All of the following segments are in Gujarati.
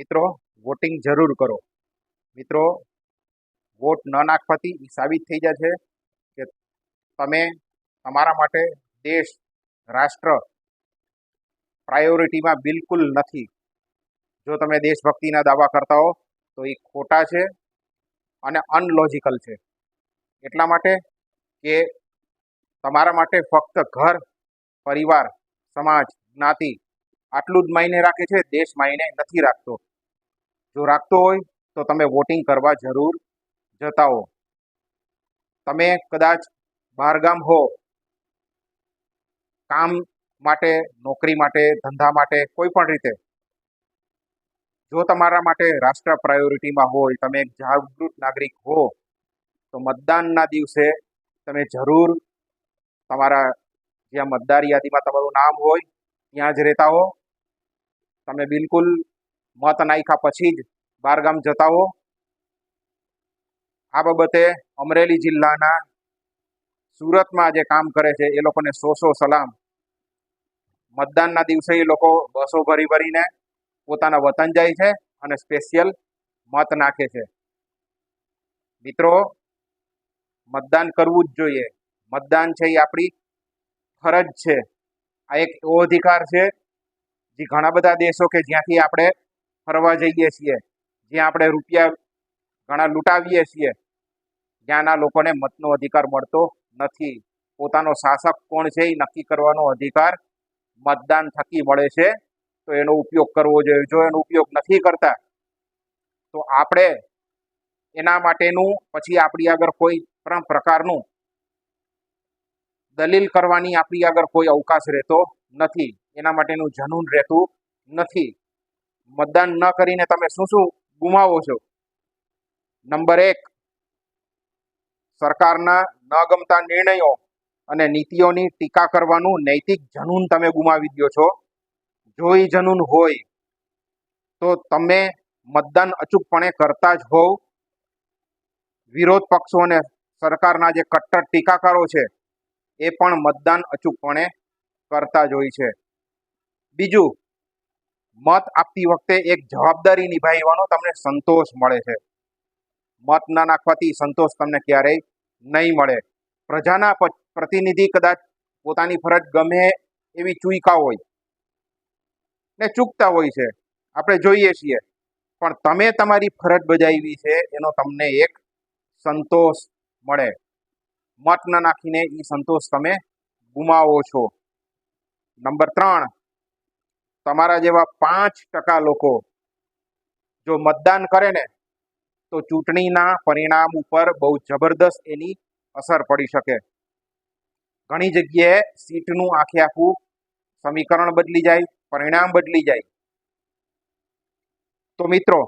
મિત્રો વોટિંગ જરૂર કરો. મિત્રો વોટ ન નાખવાથી એ સાબિત થઈ જાય છે કે તમે તમારા માટે દેશ, રાષ્ટ્ર પ્રાયોરિટીમાં બિલકુલ નથી. જો તમે દેશભક્તિના દાવા કરતા હો, તો એ ખોટા છે અને અનલોજિકલ છે. એટલા માટે કે તમારા માટે ફક્ત ઘર, પરિવાર, સમાજ, જ્ઞાતિ આટલું જ માયને રાખે છે, દેશ માયને નથી રાખતો. જો રાખતો હોય, તો તમે વોટિંગ કરવા જરૂર જતા હો. તમે કદાચ બહારગામ હો, કામ માટે, નોકરી માટે, ધંધા માટે, કોઈ પણ રીતે. જો તમારા માટે રાષ્ટ્ર પ્રાયોરિટીમાં હોય, તમે એક જાગૃત નાગરિક હો, તો મતદાનના દિવસે તમે જરૂર તમારા જ્યાં મતદાર યાદીમાં તમારું નામ હોય, ત્યાં જ રહેતા હો. તમે બિલકુલ મત નાખ્યા પછી જ બહારગામ જતા હો આ બાબતે અમરેલી જિલ્લાના સુરતમાં જે કામ કરે છે, એ લોકોને સો સો સલામ. મતદાનના દિવસે એ લોકો બસો ભરી ભરીને પોતાના વતન જાય છે અને સ્પેશિયલ મત નાખે છે. મિત્રો, મતદાન કરવું જ જોઈએ. મતદાન છે એ આપણી ફરજ છે. આ એક એવો અધિકાર છે જે ઘણા બધા દેશો કે જ્યાંથી આપણે ફરવા જઈએ છીએ, જ્યાં આપણે રૂપિયા ઘણા લૂંટાવીએ છીએ, ત્યાંના લોકોને મતનો અધિકાર મળતો નથી. પોતાનો શાસક કોણ છે એ નક્કી કરવાનો અધિકાર મતદાન થકી મળે છે, તો એનો ઉપયોગ કરવો જોઈએ. જો એનો ઉપયોગ નથી કરતા, તો આપણે એના માટેનું, પછી આપણી આગળ કોઈ પણ પ્રકારનું દલીલ કરવાની આપણી આગળ કોઈ અવકાશ રહેતો નથી. એના માટેનું જનૂન રહેતું નથી. મતદાન ન કરીને તમે શું શું ગુમાવો છો? નંબર એક, સરકારના ન ગમતા નિર્ણયો અને નીતિઓની ટીકા કરવાનું નૈતિક જનૂન તમે ગુમાવી દો છો. જો એ જનૂન હોય તો તમે મતદાન અચૂકપણે કરતા જ હોવ. વિરોધ પક્ષો અને સરકારના જે કટ્ટર ટીકાકારો છે, એ પણ મતદાન અચૂકપણે કરતા જ હોય છે. બીજું મત આપતી વખતે એક જવાબદારી નિભાવવાનો તમને સંતોષ મળે છે. મત ના નાખવાથી સંતોષ તમને ક્યારેય નહીં મળે. પ્રજાના પ્રતિનિધિ કદાચ પોતાની ફરજ ગમે એવી ચૂઈકા હોય ને ચૂકતા હોય છે. આપણે જોઈએ છીએ. પણ તમે તમારી ફરજ બજાવી છે એનો તમને એક સંતોષ મળે. મત ન નાખીને એ સંતોષ તમે ગુમાવો છો. નંબર ત્રણ તમારા જેવા પાંચ ટકા લોકો જો મતદાન કરે ને, તો ચૂંટણીના પરિણામ ઉપર બહુ જબરદસ્ત એની અસર પડી શકે. ઘણી જગ્યાએ સીટનું આખે આખું સમીકરણ બદલી જાય, પરિણામ બદલી જાય. તો મિત્રો,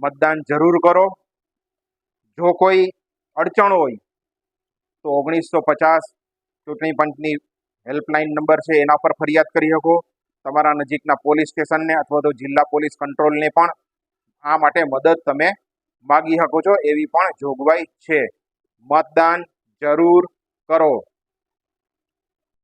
મતદાન જરૂર કરો. જો કોઈ અડચણ હોય, તો ઓગણીસો પચાસ ચૂંટણી પંચની હેલ્પલાઇન નંબર છે, એના પર ફરિયાદ કરી શકો. તમારા નજીકના પોલીસ સ્ટેશનને અથવા તો જિલ્લા પોલીસ કંટ્રોલને પણ આ માટે મદદ તમે માગી શકો છો એવી પણ જોગવાઈ છે. મતદાન જરૂર કરો.